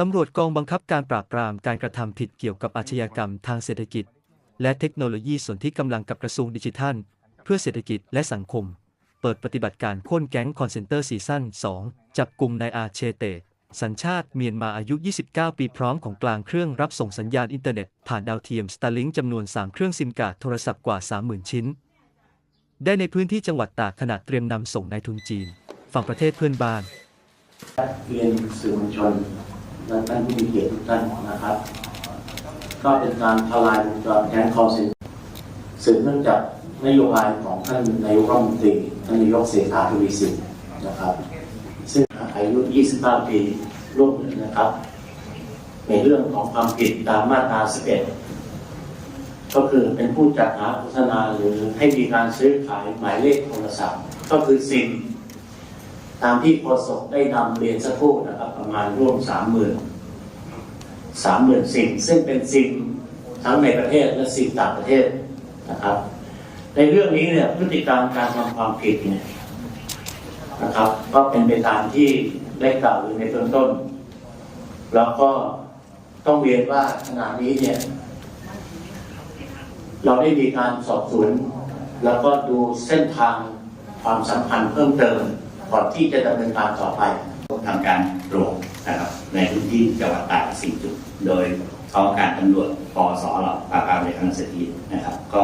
ตำรวจกองบังคับการปราบปรามการกระทำผิดเกี่ยวกับอาชญากรรมทางเศรษฐกิจ และเทคโนโลยีส่วนที่กำลังกับกระทรวงดิจิทัล เพื่อเศรษฐกิจและสังคม เปิดปฏิบัติการค่นแก๊งคอนเซนเตอร์ซีซั่น 2 จับกลุ่มนายอาเชเต สัญชาติเมียนมาอายุ 29 ปีพร้อมของกลางเครื่องรับส่งสัญญาณอินเทอร์เน็ต ผ่านดาวเทียม Starlink จำนวน 3 เครื่องซิมการ์ดโทรศัพท์กว่า 30,000 ชิ้น ได้ในพื้นที่จังหวัดตากขณะเตรียมนำส่งนายทุนจีน ฝั่งประเทศเพื่อนบ้านเรียนสื่อมวลชน และท่านผู้มีเกียรติทุกท่านนะครับ ก็เป็นการทลายวงจรแก๊งคอร์เซนสืบเนื่องจากนโยบายของท่านนายกรัฐมนตรีท่านนายกเศรษฐาทวีสินนะครับ ซึ่งอายุ 29 ปีร่วมนะครับ ในเรื่องของความผิดตามมาตรา 11 ก็คือเป็นผู้จัดหาโฆษณาหรือให้มีการซื้อขายหมายเลขโทรศัพท์ก็คือซิมตามที่โฆษกได้นำเรียนสักครู่นะครับ ประมาณร่วมสามหมื่นสามหมื่นซิมซึ่งเป็นซิมทั้งในประเทศและซิมต่างประเทศนะครับ ในเรื่องนี้เนี่ยพฤติกรรมการทำความผิดเนี่ยนะครับ ก็เป็นไปตามที่ได้กล่าวในเบื้องต้น แล้วก็ต้องเรียนว่าขณะนี้เนี่ยเราได้มีการสอบสวน แล้วก็ดูเส้นทางความสัมพันธ์เพิ่มเติมก่อนที่จะดำเนินการต่อไป ทำการตรวจนะครับในพื้นที่จังหวัดตากสี่จุด โดยกองการตำรวจปสเราปราบปรามในทางเศรษฐกินะครับ ก็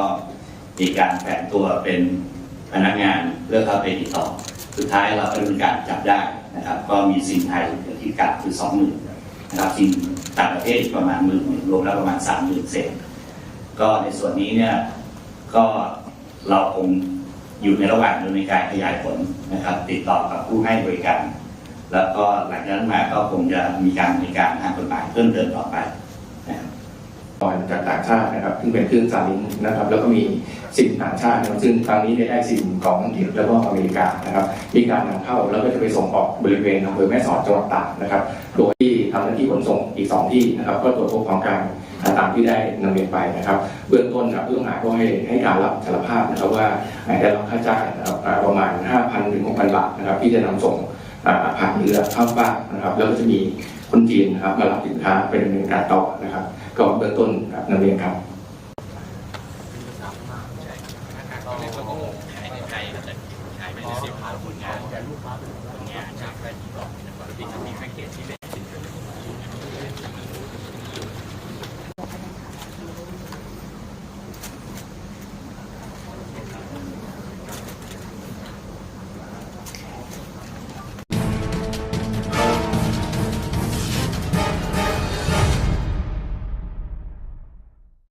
มีการแฝงตัวเป็นพนักงานเพื่อเข้าไปติดต่อ สุดท้ายเราดำเนินการจับได้นะครับ ก็มีสินไทยที่กลับคือสองหมื่นนะครับสินต่างประเทศอีกประมาณหมื่นรวมแล้วประมาณสามหมื่นเศษก็ในส่วนนี้เนี่ยก็เราคงอยู่ในระหว่างดำเนินการขยายผลนะครับ ติดต่อกับผู้ให้บริการ แล้วก็หลังจากนั้นมาก็คงจะมีการดำเนินการทางกฎหมายเพิ่มเติมต่อไปบก่อนจากต่างชาตินะครับซึ่งเป็นคลื่นซาลิงนะครับ แล้วก็มีสินต่างชาติซึ่งครั้งนี้ได้สินของอังกฤษแล้วก็อเมริกานะครับ มีการนำเข้าแล้วก็จะไปส่งออกบริเวณอำเภอแม่สอดจังหวัดตากนะครับโดยที่ทำหน้าที่ขนส่งอีกสองที่นะครับ ก็ตรวจพบของกลางตามที่ได้นำเรียนไปนะครับ เบื้องต้นนะครับผู้ต้องหาก็ให้ให้การรับสารภาพนะครับว่าได้รับค่าจ้างนะครับประมาณ 5,000ถึง6,000 บาทนะครับที่จะนำส่ง ผ่านเรือข้ามฟากนะครับแล้วก็จะมีคนจีนนะครับมารับสินค้าไปดำเนินการต่อนะครับก็เบื้องต้นครับนักเรียนครับ